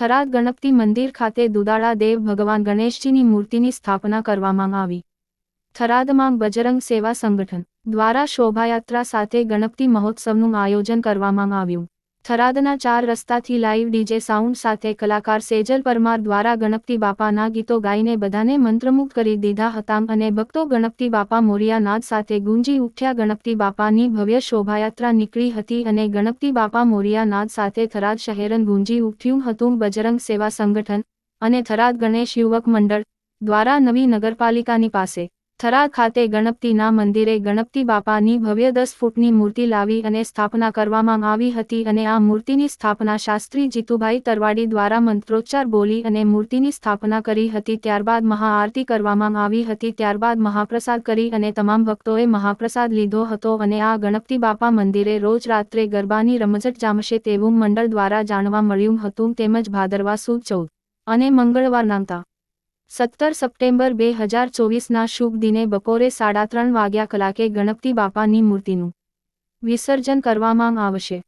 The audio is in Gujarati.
થરાદ ગણપતિ મંદિર ખાતે દુદાળા દેવ ભગવાન ગણેશજીની મૂર્તિની સ્થાપના કરવામાં આવી. થરાદમાં બજરંગ સેવા સંગઠન દ્વારા શોભાયાત્રા સાથે ગણપતિ મહોત્સવનું આયોજન કરવામાં આવ્યું. થરાદના ચાર રસ્તાથી લાઈવ ડીજે સાઉન્ડ સાથે કલાકાર સેજલ પરમાર દ્વારા ગણપતિ બાપાના ગીતો ગાઈને બધાને મંત્રમુગ્ધ કરી દીધા હતા અને ભક્તો ગણપતિ બાપા મોરિયા નાદ સાથે ગુંજી ઉઠ્યા. ગણપતિ બાપાની ભવ્ય શોભાયાત્રા નીકળી હતી અને ગણપતિ બાપા મોરિયા નાદ સાથે થરાદ શહેરન ગુંજી ઉઠ્યું હતું. બજરંગ સેવા સંગઠન અને થરાદ ગણેશ યુવક મંડળ દ્વારા નવી નગરપાલિકાની પાસે થરાદ ખાતે ગણપતિના મંદિરે ગણપતિ બાપાની ભવ્ય દસ ફૂટની મૂર્તિ લાવી અને સ્થાપના કરવામાં આવી હતી અને આ મૂર્તિની સ્થાપના શાસ્ત્રી જીતુભાઈ તરવાડી દ્વારા મંત્રોચ્ચાર બોલી અને મૂર્તિની સ્થાપના કરી હતી. ત્યારબાદ મહાઆરતી કરવામાં આવી હતી. ત્યારબાદ મહાપ્રસાદ કરી અને તમામ ભક્તોએ મહાપ્રસાદ લીધો હતો અને આ ગણપતિ બાપા મંદિરે રોજ રાત્રે ગરબાની રમઝટ જામશે તેવું મંડળ દ્વારા જાણવા મળ્યું હતું. તેમજ ભાદરવા સુદ ચૌદ અને મંગળવાર નામતા સત્તર સપ્ટેમ્બર બે હજાર ચોવીસના શુભ દિને બપોરે સાડા ત્રણ વાગ્યા કલાકે ગણપતિ બાપાની મૂર્તિનું વિસર્જન કરવામાં આવશે.